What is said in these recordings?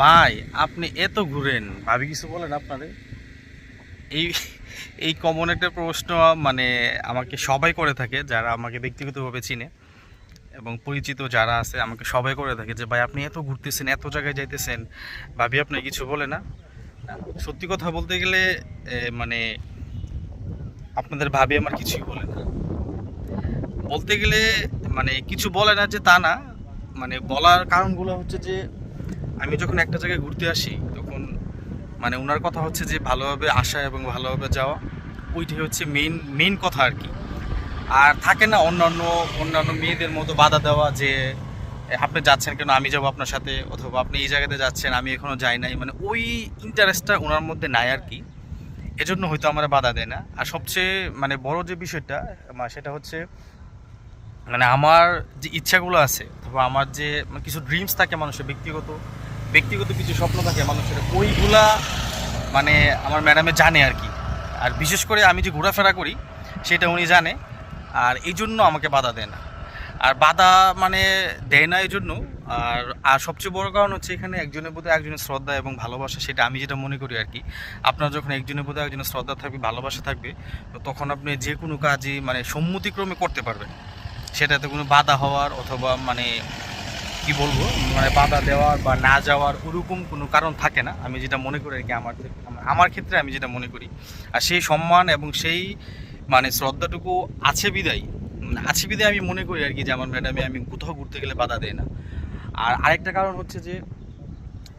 ভাই আপনি এত ঘুরেন। ভাবি কিছু বলেন আপনাদের? এই এই কমন একটা প্রশ্ন মানে আমাকে সবাই করে থাকে যারা আমাকে ব্যক্তিগতভাবে চিনে এবং পরিচিত যারা আছে আমাকে সবাই করে থাকে যে ভাই আপনি এত ঘুরতেছেন এত জায়গায় যাইতেছেন। ভাবি আপনি কিছু বলে না। সত্যি কথা বলতে গেলে মানে আপনাদের ভাবি আমার কিছুই বলে না। বলতে গেলে মানে কিছু বলে না যে তা না। মানে বলার কারণগুলো হচ্ছে যে আমি যখন একটা জায়গায় ঘুরতে আসি, তখন মানে ওনার কথা হচ্ছে যে ভালোভাবে আসা এবং ভালোভাবে যাওয়া, ওইটাই হচ্ছে মেইন মেইন কথা আর কি। আর থাকে না অন্যান্য অন্যান্য মেয়েদের মতো বাধা দেওয়া যে আপনি যাচ্ছেন কেন? আমি যাব আপনার সাথে, অথবা আপনি এই জায়গাতে যাচ্ছেন, আমি এখনও যাই নাই। মানে ওই ইন্টারেস্টটা ওনার মধ্যে নাই আর কি। এজন্য হয়তো আমার বাধা দেয় না। আর সবচেয়ে মানে বড় যে বিষয়টা সেটা হচ্ছে মানে আমার যে ইচ্ছাগুলো আছে, অথবা আমার যে মানে কিছু ড্রিমস থাকে মানুষের, ব্যক্তিগত ব্যক্তিগত কিছু স্বপ্ন থাকে মানুষের, ওইগুলা মানে আমার ম্যাডামে জানে আর কি। আর বিশেষ করে আমি যে ঘোরাফেরা করি, সেটা উনি জানে, আর এই জন্য আমাকে বাধা দেয় না। আর বাধা মানে দেয় না এই জন্য, আর আর সবচেয়ে বড় কারণ হচ্ছে এখানে একজনের প্রতি একজনের শ্রদ্ধা এবং ভালোবাসা, সেটা আমি যেটা মনে করি আর কি। আপনার যখন একজনের প্রতি একজনের শ্রদ্ধা থাকবে, ভালোবাসা থাকবে, তো তখন আপনি যে কোনো কাজই মানে সম্মতিক্রমে করতে পারবেন। সেটাতে কোনো বাধা হওয়ার অথবা মানে কি বলব মানে বাধা দেওয়ার বা না যাওয়ার ওরকম কোনো কারণ থাকে না। আমি যেটা মনে করি আর কি, আমার আমার ক্ষেত্রে আমি যেটা মনে করি। আর সেই সম্মান এবং সেই মানে শ্রদ্ধাটুকু আছে বিদায়। মানে আছে বিদায় আমি মনে করি আর কি যে, আমার ম্যাডামে আমি কোথাও ঘুরতে গেলে বাধা দেয় না। আর আরেকটা কারণ হচ্ছে যে,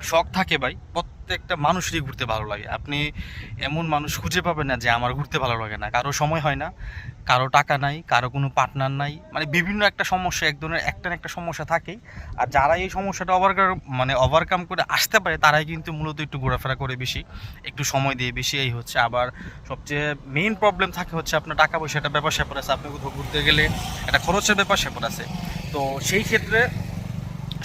শখ থাকে ভাই প্রত্যেকটা মানুষেরই ঘুরতে ভালো লাগে। আপনি এমন মানুষ খুঁজে পাবেন না যে আমার ঘুরতে ভালো লাগে না। কারও সময় হয় না, কারও টাকা নাই, কারও কোনো পার্টনার নাই। মানে বিভিন্ন একটা সমস্যা, এক ধরনের একটা একটা সমস্যা থাকেই। আর যারা এই সমস্যাটা ওভারকাম মানে ওভারকাম করে আসতে পারে, তারাই কিন্তু মূলত একটু ঘোরাফেরা করে বেশি, একটু সময় দিয়ে বেশি, এই হচ্ছে। আবার সবচেয়ে মেইন প্রবলেম থাকে হচ্ছে আপনার টাকা পয়সা, একটা ব্যাপার স্যাপার আছে। আপনি কোথাও ঘুরতে গেলে একটা খরচের ব্যাপার স্যাপার আছে। তো সেই ক্ষেত্রে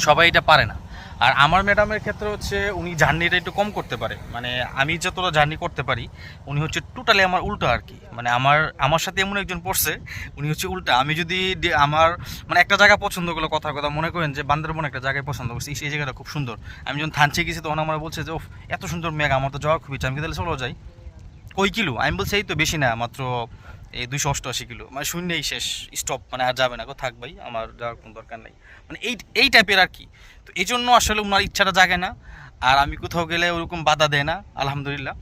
সবাই এটা পারে না। আর আমার ম্যাডামের ক্ষেত্রে হচ্ছে উনি জার্নিটা একটু কম করতে পারে। মানে আমি যতটা জার্নি করতে পারি, উনি হচ্ছে টোটালি আমার উল্টো আর কি। মানে আমার আমার সাথে এমন একজন পড়ছে, উনি হচ্ছে উল্টা। আমি যদি আমার মানে একটা জায়গা পছন্দ করলে কথার কথা, মনে করেন যে বান্দরবন একটা জায়গায় পছন্দ করছি, সেই জায়গাটা খুব সুন্দর। আমি যখন থানচে গেছি, তখন আমার বলছে যে, ওফ, এত সুন্দর মেঘ, আমার তো যাওয়ার খুব ইচ্ছা, আমি তাহলে চলো যাই। কই কিলো? আমি বলছি, এই তো বেশি না, মাত্র এই দুইশো অষ্টআশি কিলো। মানে শূন্যই শেষ স্টপ মানে আর যাবে না। গো থাক ভাই, আমার যাওয়ার কোনো দরকার নেই। মানে এই এই টাইপের আর কি। তো এই জন্য আসলে ওনার ইচ্ছাটা জাগে না। আর আমি কোথাও গেলে ওরকম বাধা দেয় না, আলহামদুলিল্লাহ।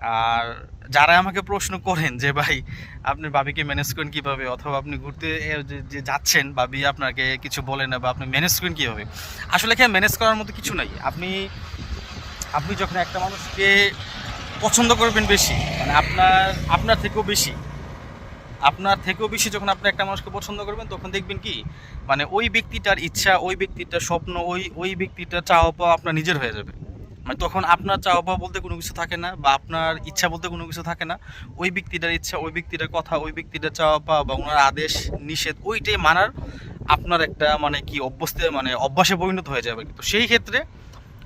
আর যারা আমাকে প্রশ্ন করেন যে, ভাই, আপনি বাবিকে ম্যানেজ করেন কীভাবে? অথবা আপনি ঘুরতে যে- যাচ্ছেন, বাবি আপনাকে কিছু বলে না, বা আপনি ম্যানেজ করেন কীভাবে? আসলে এখানে ম্যানেজ করার মতো কিছু নাই। আপনি আপনি যখন একটা মানুষকে পছন্দ করবেন বেশি মানে আপনার আপনার থেকেও বেশি আপনার থেকেও বেশি যখন আপনি একটা মানুষকে পছন্দ করবেন, তখন দেখবেন কি মানে ওই ব্যক্তিটার ইচ্ছা, ওই ব্যক্তিটার স্বপ্ন, ওই ওই ব্যক্তিটার চাওয়া পাওয়া আপনার নিজের হয়ে যাবে। মানে তখন আপনার চাওয়া পাওয়া বলতে কোনো কিছু থাকে না, বা আপনার ইচ্ছা বলতে কোনো কিছু থাকে না। ওই ব্যক্তিটার ইচ্ছা, ওই ব্যক্তিটার কথা, ওই ব্যক্তিটার চাওয়া পাওয়া বা ওনার আদেশ, নিষেধ, ওইটাই মানার আপনার একটা মানে কি, অভ্যস্তে মানে অভ্যাসে পরিণত হয়ে যাবে। তো সেই ক্ষেত্রে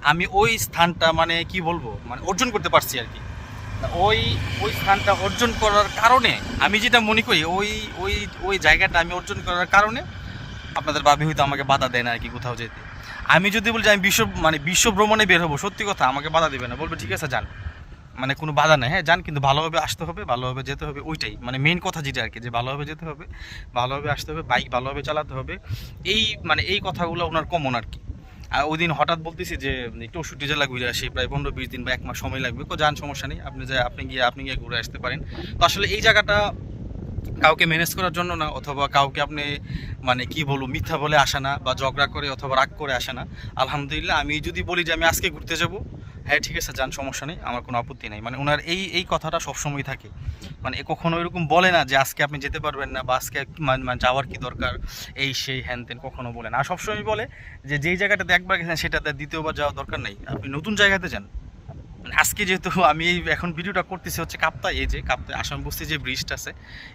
আমি ওই স্থানটা মানে কি বলব মানে অর্জন করতে পারছি আর কি। ওই ওই স্থানটা অর্জন করার কারণে, আমি যেটা মনে করি, ওই ওই ওই জায়গাটা আমি অর্জন করার কারণে আপনাদের ভাবি হয়তো আমাকে বাধা দেয় না আর কি কোথাও যেতে। আমি যদি বলি আমি বিশ্ব মানে বিশ্ব ভ্রমণে বের হব, সত্যি কথা, আমাকে বাধা দেবে না। বলবে, ঠিক আছে, যান। মানে কোনো বাধা নেই। হ্যাঁ যান, কিন্তু ভালোভাবে আসতে হবে, ভালোভাবে যেতে হবে, ওইটাই। মানে মেন কথা যেটা আর কি, যে ভালোভাবে যেতে হবে, ভালোভাবে আসতে হবে বাইক ভালোভাবে চালাতে হবে। এই মানে এই কথাগুলো ওনার কমন আর কি। ওই দিন হঠাৎ বলতেছি যে, একটু চৌষট্টি লাগবে ঘুরে আসি প্রায় পনেরো বিশ দিন বা এক মাস সময় লাগবে। কো, যান, সমস্যা নেই। আপনি যে, আপনি গিয়ে আপনি গিয়ে ঘুরে আসতে পারেন। তো আসলে এই জায়গাটা কাউকে ম্যানেজ করার জন্য না, অথবা কাউকে আপনি মানে কি বলব, মিথ্যা বলে আসে না বা ঝগড়া করে অথবা রাগ করে আসে না। আলহামদুলিল্লাহ, আমি যদি বলি যে, আমি আজকে ঘুরতে যাব হ্যাঁ ঠিক আছে, যান, সমস্যা নেই, আমার কোনো আপত্তি নেই। মানে ওনার এই এই কথাটা সবসময় থাকে। মানে কখনো এরকম বলে না যে আজকে আপনি যেতে পারবেন না বা আজকে মানে মানে যাওয়ার কি দরকার, এই, সেই, হ্যান তেন কখনো বলে না। আর সবসময় বলে যে যেই জায়গাটাতে একবার গেছেন সেটাতে দ্বিতীয়বার যাওয়ার দরকার নেই। আপনি নতুন জায়গাতে যান। মানে আজকে যেহেতু আমি এখন ভিডিওটা করতেছি হচ্ছে কাপ্তাই, এই যে কাপ্তাই আসাম বস্তি যে ব্রিজটা আছে,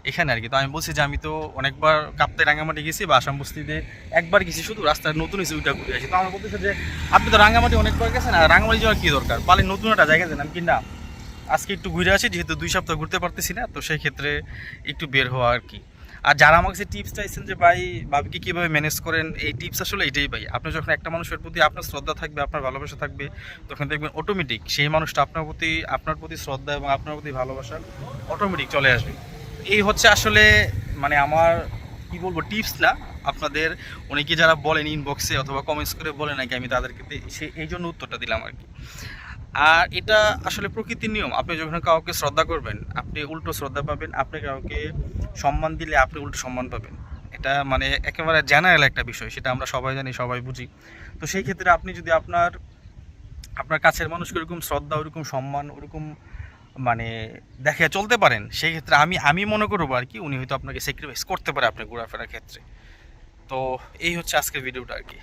এখানে আর কি। তো আমি বলছি যে আমি তো অনেকবার কাপ্তাই রাঙ্গামাটি গেছি বা আসাম বস্তিতে একবার গেছি, শুধু রাস্তায় নতুন এসে ওইটা ঘুরে আসি। তো আমার বলতেছে যে, আপনি তো রাঙ্গামাটি অনেকবার গেছেন, আর রাঙ্গামাটি যাওয়ার কী দরকার? পালে নতুন একটা জায়গা আমি কি না? আজকে একটু ঘুরে আসি, যেহেতু দুই সপ্তাহ ঘুরতে পারতেছি না, তো সেই ক্ষেত্রে একটু বের হওয়া আর কি। আর যারা আমার কাছে টিপস চাইছেন যে, ভাই ভাবিকে কীভাবে ম্যানেজ করেন? এই টিপস আসলে এটাই ভাই। আপনি যখন একটা মানুষের প্রতি আপনার শ্রদ্ধা থাকবে, আপনার ভালোবাসা থাকবে, তখন দেখবেন অটোমেটিক সেই মানুষটা আপনার প্রতি আপনার প্রতি শ্রদ্ধা এবং আপনার প্রতি ভালোবাসা অটোমেটিক চলে আসবে। এই হচ্ছে আসলে মানে আমার, কি বলব টিপস না আপনাদের অনেকে যারা বলেন ইনবক্সে অথবা কমেন্টস করে বলে নাকি, আমি তাদেরকে সে, এই জন্য উত্তরটা দিলাম আর কি। আর এটা আসলে প্রকৃতির নিয়ম। আপনি যখন কাউকে শ্রদ্ধা করবেন, আপনি উল্টো শ্রদ্ধা পাবেন, আপনি কাউকে সম্মান দিলে আপনি উল্টো সম্মান পাবেন। এটা মানে একেবারে জেনারেল একটা বিষয়, সেটা আমরা সবাই জানি, সবাই বুঝি। তো সেই ক্ষেত্রে আপনি যদি আপনার আপনার কাছের মানুষকে ওরকম শ্রদ্ধা, ওরকম সম্মান, ওরকম মানে দেখে চলতে পারেন, সেই ক্ষেত্রে আমি আমি মনে করব আর কি, উনি হয়তো আপনাকে স্যাক্রিফাইস করতে পারে আপনার ঘোরাফেরার ক্ষেত্রে। তো এই হচ্ছে আজকের ভিডিওটা আর কি।